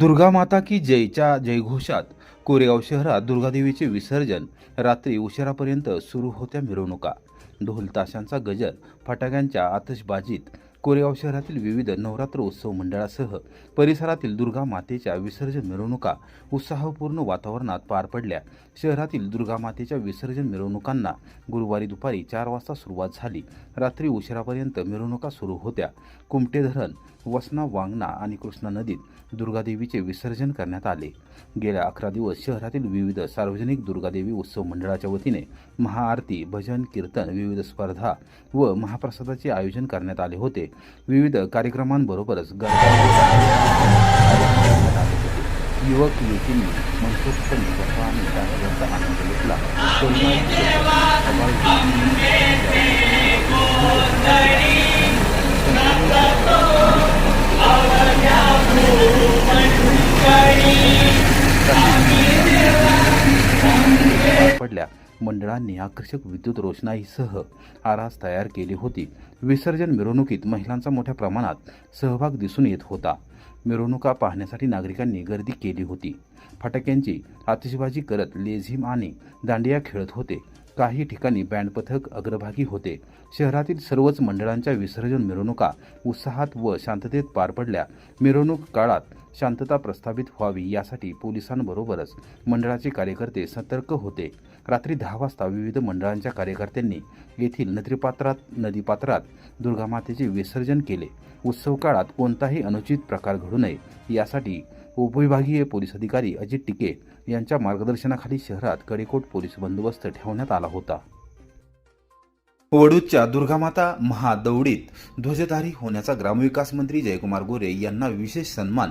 दुर्गा माता की जयच्या जयघोषात कोरेगाव शहरात दुर्गादेवीचे विसर्जन. रात्री उशिरापर्यंत सुरू होत्या मिरवणुका. ढोल ताशांचा गजर फटाक्यांच्या आतषबाजीत कोरेगाव शहरातील विविध नवरात्र उत्सव मंडळासह परिसरातील दुर्गा मातेच्या विसर्जन मिरवणुका उत्साहपूर्ण वातावरणात पार पडल्या. शहरातील दुर्गा मातेच्या विसर्जन मिरवणुकांना गुरुवारी दुपारी चार वाजता सुरुवात झाली. रात्री उशिरापर्यंत मिरवणुका सुरू होत्या. कुमटे धरण वसना वांगणा आणि कृष्णा नदीत दुर्गादेवीचे विसर्जन करण्यात आले. गेल्या अकरा दिवस शहरातील विविध सार्वजनिक दुर्गादेवी उत्सव मंडळाच्या वतीने महाआरती भजन कीर्तन विविध स्पर्धा व महाप्रसादाचे आयोजन करण्यात आले होते. विविध कार्यक्रमांबरोबरच युवक युवतींनी मनसोक्तपणे गरबा आणि आनंद घेतला. पडल्या. मंडळांनी आकर्षक विद्युत रोषणाईसह आरास तयार केली होती. विसर्जन मिरवणुकीत महिलांचा मोठ्या प्रमाणात सहभाग दिसून येत होता. मिरवणुका पाहण्यासाठी नागरिकांनी गर्दी केली होती. फटाक्यांची आतिषबाजी करत लेझिम आणि दांडिया खेळत होते. काही ठिकाणी बँड पथक अग्रभागी होते. शहरातील सर्वच मंडळांच्या विसर्जन मिरवणुका उत्साहात व शांततेत पार पडल्या. मिरवणूक काळात शांतता प्रस्थापित व्हावी यासाठी पोलिसांबरोबरच मंडळाचे कार्यकर्ते सतर्क होते. रात्री दहा वाजता विविध मंडळांच्या कार्यकर्त्यांनी येथील नदीपात्रात नदीपात्रात दुर्गामातेचे विसर्जन केले. उत्सव काळात कोणताही अनुचित प्रकार घडू नये यासाठी उपविभागीय पोलीस अधिकारी अजित टिके यांच्या मार्गदर्शनाखाली शहरात कडेकोट पोलीस बंदोबस्त ठेवण्यात आला होता. वडूदच्या दुर्गामाता महादौडीत ध्वजधारी होण्याचा ग्रामविकास मंत्री जयकुमार गोरे यांना विशेष सन्मान.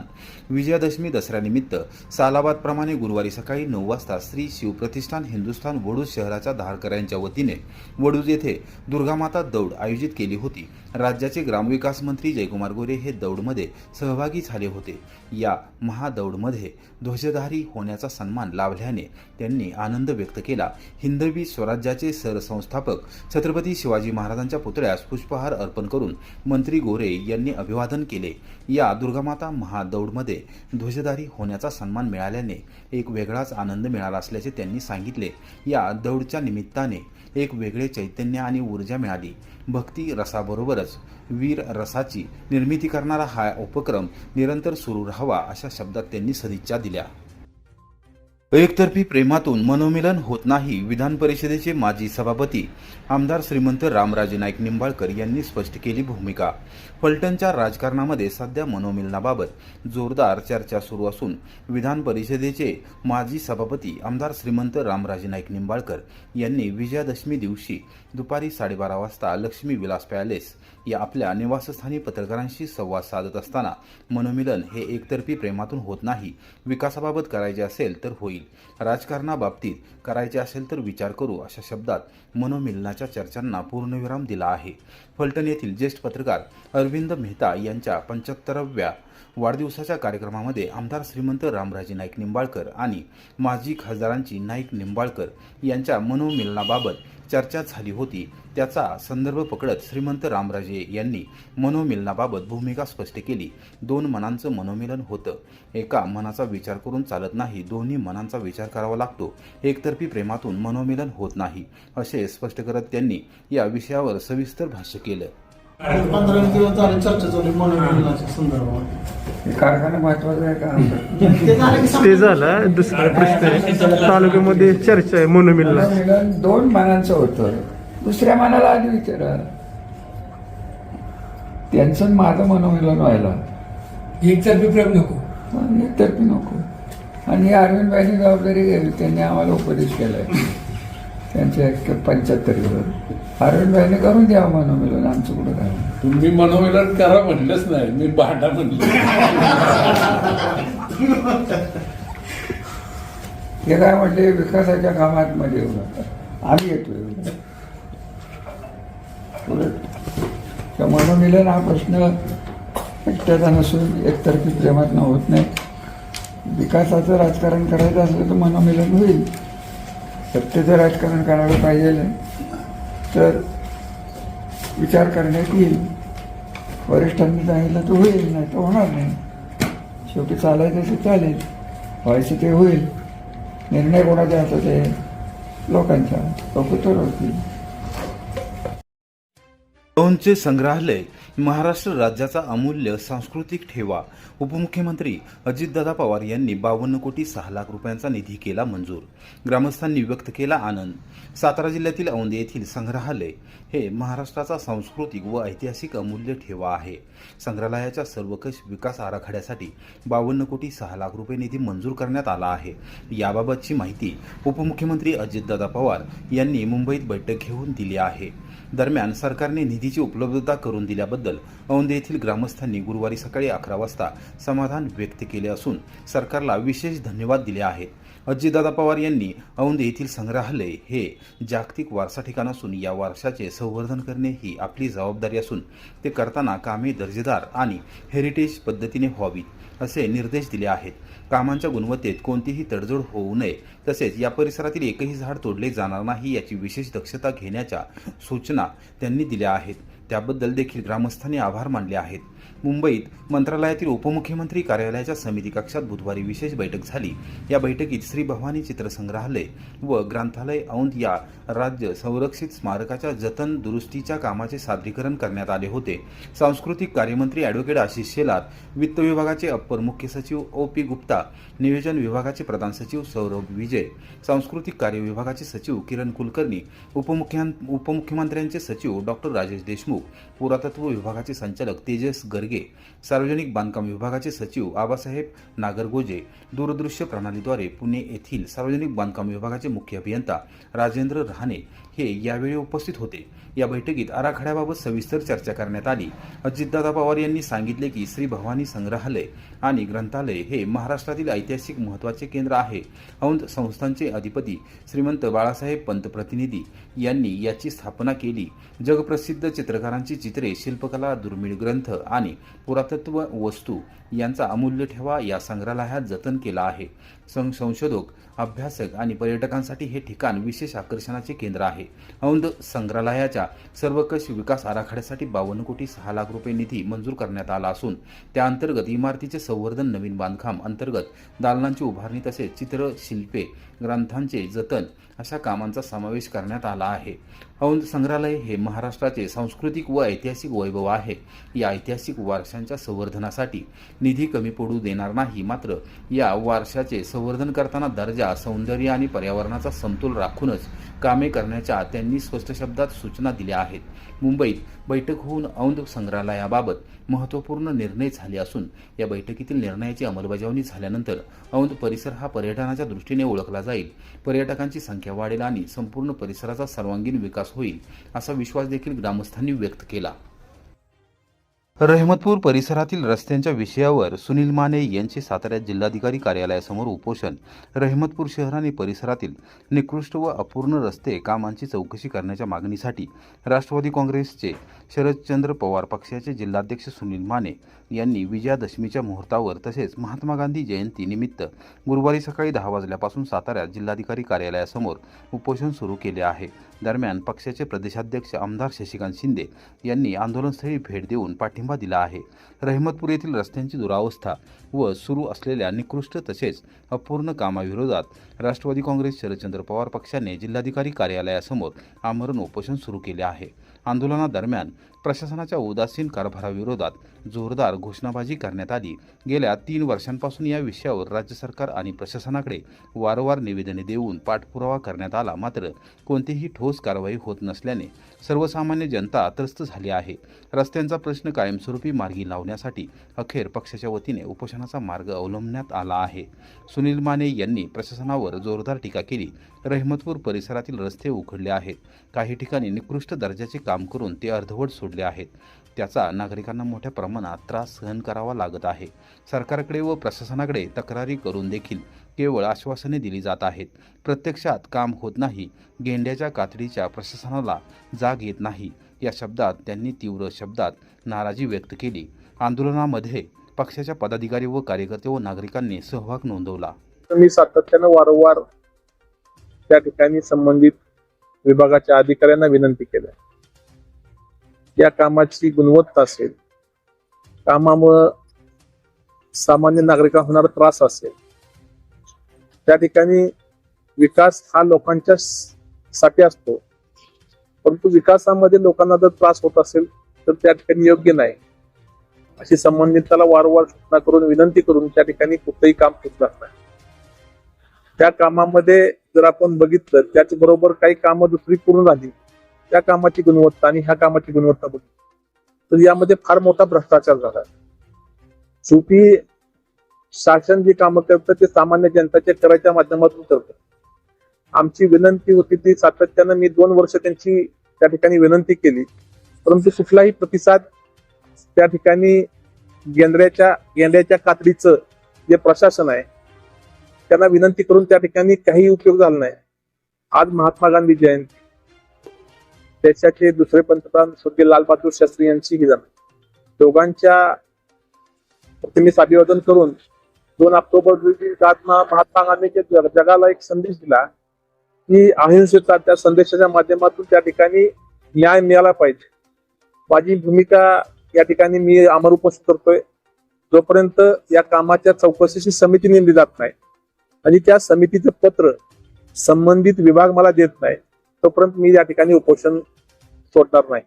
विजयादशमी दसऱ्यानिमित्त सालाबादप्रमाणे गुरुवारी सकाळी नऊ वाजता श्री शिवप्रतिष्ठान हिंदुस्थान वडूद शहराच्या धारकऱ्यांच्या वतीने वडूद येथे दुर्गामाता दौड आयोजित केली होती. राज्याचे ग्रामविकास मंत्री जयकुमार गोरे हे दौडमध्ये सहभागी झाले होते. या महादौडमध्ये ध्वजधारी होण्याचा सन्मान लाभल्याने त्यांनी आनंद व्यक्त केला. हिंदवी स्वराज्याचे सरसंस्थापक छत्रपती शिवाजी महाराजांच्या पुतळ्यास पुष्पहार अर्पण करून मंत्री गोरे यांनी अभिवादन केले. या दुर्गामाता महादौडमध्ये ध्वजधारी होण्याचा सन्मान मिळाल्याने एक वेगळाच आनंद मिळाला असल्याचे त्यांनी सांगितले. या दौडच्या निमित्ताने एक वेगळे चैतन्य आणि ऊर्जा मिळाली. भक्ती रसाबरोबर रसाबरोबरच वीर रसाची निर्मिती करणारा हा उपक्रम निरंतर सुरू राहावा अशा शब्दात त्यांनी सदिच्छा दिल्या. एकतर्फी प्रेमातून मनोमिलन होत नाही विधान परिषदेचे माजी सभापती आमदार श्रीमंत रामराजे नाईक निंबाळकर यांनी स्पष्ट केली भूमिका. फलटणच्या राजकारणामध्ये सध्या मनोमिलनाबाबत जोरदार चर्चा सुरू असून विधान परिषदेचे माजी सभापती आमदार श्रीमंत रामराजे नाईक निंबाळकर यांनी विजयादशमी दिवशी दुपारी साडेबारा वाजता लक्ष्मी विलास पॅलेस या आपल्या निवासस्थानी पत्रकारांशी संवाद साधत असताना मनोमिलन हे एकतर्फी प्रेमातून होत नाही विकासाबाबत करायचे असेल तर होईल. राजकारणाबाबतीत करायचे असेल तर विचार करू अशा शब्दात मनोमिलनाच्या चर्चांना पूर्णविराम दिला आहे. फलटण येथील ज्येष्ठ पत्रकार अरविंद मेहता यांच्या पंच्याहत्तराव्या वाढदिवसाच्या कार्यक्रमामध्ये आमदार श्रीमंत रामराजे नाईक निंबाळकर आणि माजी खासदारांची नाईक निंबाळकर यांच्या मनोमिलनाबाबत चर्चा झाली होती. त्याचा संदर्भ पकडत श्रीमंत रामराजे यांनी मनोमिलनाबाबत भूमिका स्पष्ट केली. दोन मनांचं मनोमिलन होतं. एका मनाचा विचार करून चालत नाही दोन्ही मनांचा विचार करावा लागतो. एकतर्फी प्रेमातून मनोमिलन होत नाही असे स्पष्ट करत त्यांनी या विषयावर सविस्तर भाष्य केलं. पंधरा दिवस झाले चर्चा चालू मनोरंजनाच्या संदर्भात. कारखाना महत्त्वाचा आहे का? ते झालं की ते समजा- झालं. दुसरा प्रश्न आहे. तालुक्यामध्ये चर्चा आहे मनोमिलना मिलन दोन मानांचं होतं. दुसऱ्या मानाला आधी विचारा. त्यांचं आणि माझं मनोमिलन व्हायला. एकतर्फी प्रेम नको. पण एकतर्फी नको. आणि अरविंदबाईंनी जबाबदारी घ्यावी त्यांनी आम्हाला उपदेश केलाय. त्यांच्या पंच्याहत्तरीवर अरविंदबाईंनी करून द्यावं मनोमिलन आमचं कुठं काय? तुम्ही मनोमिलन करा म्हणलंच नाही मी भांडा म्हणलं. हे काय म्हटले विकासाच्या कामात मध्ये येऊ नका. आम्ही येतोय मनोमिलन हा प्रश्न एकट्याचा नसून एकतर्फी प्रेमातनं होत नाही. विकासाचं राजकारण करायचं असलं तर मनोमिलन होईल. सत्तेचं राजकारण करायला पाहिजे तर विचार करण्यात येईल. वरिष्ठांनी सांगितलं तर होईल नाही तर होणार नाही. शेवटी चालायचं ते चालेल व्हायचं ते होईल. निर्णय कोणाच्या हातात ते लोकांच्या. लोक ठरवतील दोनचे संग्रहालय महाराष्ट्र राज्याचा अमूल्य सांस्कृतिक ठेवा. उपमुख्यमंत्री अजितदादा पवार यांनी बावन्न कोटी सहा लाख रुपयांचा निधी केला मंजूर. ग्रामस्थांनी व्यक्त केला आनंद. सातारा जिल्ह्यातील औंदे येथील संग्रहालय हे महाराष्ट्राचा सांस्कृतिक व ऐतिहासिक अमूल्य ठेवा आहे. संग्रहालयाच्या सर्वकष विकास आराखड्यासाठी बावन्न कोटी सहा लाख रुपये निधी मंजूर करण्यात आला आहे. याबाबतची माहिती उपमुख्यमंत्री अजितदादा पवार यांनी मुंबईत बैठक घेऊन दिली आहे. दरम्यान सरकारने निधीची उपलब्धता करून दिल्याबद्दल औंदे येथील ग्रामस्थांनी गुरुवारी सकाळी अकरा वाजता समाधान व्यक्त केले असून सरकारला विशेष धन्यवाद दिले आहेत अजितदादा पवार यांनी औंदे येथील संग्रहालय हे जागतिक वारसा ठिकाण असून या वारशाचे संवर्धन करणे ही आपली जबाबदारी असून ते करताना कामे दर्जेदार आणि हेरिटेज पद्धतीने व्हावीत असे निर्देश दिले आहेत. कामांच्या गुणवत्तेत कोणतीही तडजोड होऊ नये. तसेच या परिसरातील एकही झाड तोडले जाणार नाही याची विशेष दक्षता घेण्याच्या सूचना त्यांनी दिल्या आहेत. त्याबद्दल देखील ग्रामस्थांनी आभार मानले आहेत. मुंबईत मंत्रालयातील उपमुख्यमंत्री कार्यालयाच्या समिती कक्षात बुधवारी विशेष बैठक झाली. या बैठकीत श्री भवानी चित्रसंग्रहालय व ग्रंथालय औंध या राज्य संरक्षित स्मारकाच्या जतन दुरुस्तीच्या कामाचे सादरीकरण करण्यात आले होते. सांस्कृतिक कार्यमंत्री ॲडव्होकेट आशिष शेलार वित्त विभागाचे अप्पर मुख्य सचिव ओ पी गुप्ता नियोजन विभागाचे प्रधान सचिव सौरभ विजय सांस्कृतिक कार्य विभागाचे सचिव किरण कुलकर्णी उपमुख्य उपमुख्यमंत्र्यांचे सचिव डॉक्टर राजेश देशमुख पुरातत्व विभागाचे संचालक तेजस गर्गे सार्वजनिक बांधकाम विभागाचे सचिव आबासाहेब नागरगोजे दूरदृश्य प्रणालीद्वारे पुणे येथील सार्वजनिक बांधकाम विभागाचे मुख्य अभियंता राजेंद्र रहाणे हे यावेळी उपस्थित होते. या बैठकीत आराखड्याबाबत सविस्तर चर्चा करण्यात आली. अजितदादा पवार यांनी सांगितले की श्री भवानी संग्रहालय आणि ग्रंथालय हे महाराष्ट्रातील ऐतिहासिक महत्त्वाचे केंद्र आहे. औंध संस्थांचे अधिपती श्रीमंत बाळासाहेब पंत प्रतिनिधी यांनी याची स्थापना केली. जगप्रसिद्ध चित्रकारांची चित्रे शिल्पकला दुर्मिळ ग्रंथ आणि पुरातत्व वस्तू यांचा अमूल्य ठेवा या संग्रहालयात जतन केला आहे. संघ संशोधक अभ्यासक आणि पर्यटकांसाठी हे ठिकाण विशेष आकर्षणाचे केंद्र आहे. औंध संग्रहालयाच्या सर्वकष विकास आराखड्यासाठी बावन्न कोटी सहा लाख रुपये निधी मंजूर करण्यात आला असून त्या अंतर्गत इमारतीचे संवर्धन नवीन बांधकाम अंतर्गत दालनांची उभारणी तसेच चित्र शिल्पे ग्रंथांचे जतन अशा कामांचा समावेश करण्यात आला आहे. औंध संग्रहालय हे महाराष्ट्राचे सांस्कृतिक व ऐतिहासिक वैभव आहे. या ऐतिहासिक वारशांच्या संवर्धनासाठी निधी कमी पडू देणार नाही मात्र या वारशाचे संवर्धन संवर्धन करताना दर्जा सौंदर्य आणि पर्यावरणाचा समतोल राखूनच कामे करण्याच्या त्यांनी स्पष्ट शब्दात सूचना दिल्या आहेत. मुंबईत बैठक होऊन औंध संग्रहालयाबाबत महत्त्वपूर्ण निर्णय झाले असून या बैठकीतील निर्णयाची अंमलबजावणी झाल्यानंतर औंध परिसर हा पर्यटनाच्या दृष्टीने ओळखला जाईल. पर्यटकांची संख्या वाढेल आणि संपूर्ण परिसराचा सर्वांगीण विकास होईल असा विश्वास देखील ग्रामस्थांनी व्यक्त केला. रहमतपूर परिसरातील रस्त्यांच्या विषयावर सुनील माने यांचे साताऱ्यात जिल्हाधिकारी कार्यालयासमोर उपोषण. रहमतपूर शहर आणि परिसरातील निकृष्ट व अपूर्ण रस्ते कामांची चौकशी करण्याच्या मागणीसाठी राष्ट्रवादी काँग्रेसचे शरदचंद्र पवार पक्षाचे जिल्हाध्यक्ष सुनील माने यांनी विजयादशमीच्या मुहूर्तावर तसेच महात्मा गांधी जयंतीनिमित्त गुरुवारी सकाळी दहा वाजल्यापासून साताऱ्यात जिल्हाधिकारी कार्यालयासमोर उपोषण सुरू केले आहे. दरम्यान पक्षाचे प्रदेशाध्यक्ष आमदार शशिकांत शिंदे यांनी आंदोलनस्थळी भेट देऊन पाठिंबा दिला आहे. रहमतपूर येथील रस्त्यांची दुरावस्था व सुरू असलेल्या निकृष्ट तसेच अपूर्ण कामाविरोधात राष्ट्रवादी काँग्रेस शरदचंद्र पवार पक्षाने जिल्हाधिकारी कार्यालयासमोर आमरण उपोषण सुरू केले आहे. आंदोलनादरम्यान प्रशासनाच्या उदासीन कारभाराविरोधात जोरदार घोषणाबाजी करण्यात आली. गेल्या तीन वर्षांपासून या विषयावर राज्य सरकार आणि प्रशासनाकडे वारंवार निवेदने देऊन पाठपुरावा करण्यात आला. मात्र कोणतीही ठोस कारवाई होत नसल्याने सर्वसामान्य जनता त्रस्त झाली आहे. रस्त्यांचा प्रश्न कायमस्वरूपी मार्गी लावण्यासाठी अखेर पक्षाच्या वतीने उपोषणाचा मार्ग अवलंबण्यात आला आहे. सुनील माने यांनी प्रशासनावर जोरदार टीका केली. रहमतपूर परिसरातील रस्ते उखडले आहेत. काही ठिकाणी निकृष्ट दर्जाचे काम करून ते अर्धवट सोडले आहेत. त्याचा नागरिकांना मोठ्या प्रमाणात त्रास सहन करावा लागत आहे. सरकारकडे व प्रशासनाकडे तक्रारी करून देखील केवळ आश्वासने दिली जात आहेत. प्रत्यक्षात काम होत नाही. गेंड्याच्या कातडीच्या प्रशासनाला जाग येत नाही. या शब्दात त्यांनी तीव्र शब्दात नाराजी व्यक्त केली. आंदोलनामध्ये पक्षाच्या पदाधिकारी व कार्यकर्ते व नागरिकांनी सहभाग नोंदवला. मी सातत्यानं वारंवार त्या ठिकाणी संबंधित विभागाच्या अधिकाऱ्यांना विनंती केल्या या कामाची गुणवत्ता असेल कामामुळं सामान्य नागरिकांना होणारा त्रास असेल त्या ठिकाणी विकास हा लोकांच्या साठी असतो. परंतु विकासामध्ये लोकांना जर त्रास होत असेल तर त्या ठिकाणी योग्य नाही. अशी संबंधिताला वारंवार सूचना करून विनंती करून त्या ठिकाणी कुठलंही काम सुचणार नाही. त्या कामामध्ये जर आपण बघितलं त्याचबरोबर काही कामं दुसरी पूर्ण झाली त्या कामाची गुणवत्ता आणि ह्या कामाची गुणवत्ता बघितली तर यामध्ये फार मोठा भ्रष्टाचार झाला. शेवटी शासन जी कामं करतं ते सामान्य जनताच्या कराच्या माध्यमातून करतं. आमची विनंती होती ती सातत्यानं मी दोन वर्ष त्यांची त्या ठिकाणी विनंती केली. परंतु कुठलाही प्रतिसाद त्या ठिकाणी गेंद्र्याच्या गेंद्र्याच्या कातडीचं जे प्रशासन आहे त्यांना विनंती करून त्या ठिकाणी काही उपयोग झाला नाही. आज महात्मा गांधी जयंती. देशाचे दुसरे पंतप्रधान स्वर्गीय लालबहादूर शास्त्री यांची ही दोघांच्या प्रतिमेस अभिवादन करून दोन ऑक्टोबर रोजी महात्मा गांधीच्या जगाला एक संदेश दिला की अहिंसेचा त्या संदेशाच्या माध्यमातून त्या ठिकाणी न्याय मिळाला पाहिजे. माझी भूमिका या ठिकाणी मी अमर उपस्थित करतोय. जोपर्यंत या कामाच्या चौकशीची समिती नेमली जात नाही आणि त्या समितीचं पत्र संबंधित विभाग मला देत नाही तोपर्यंत मी या ठिकाणी उपोषण सोडणार नाही.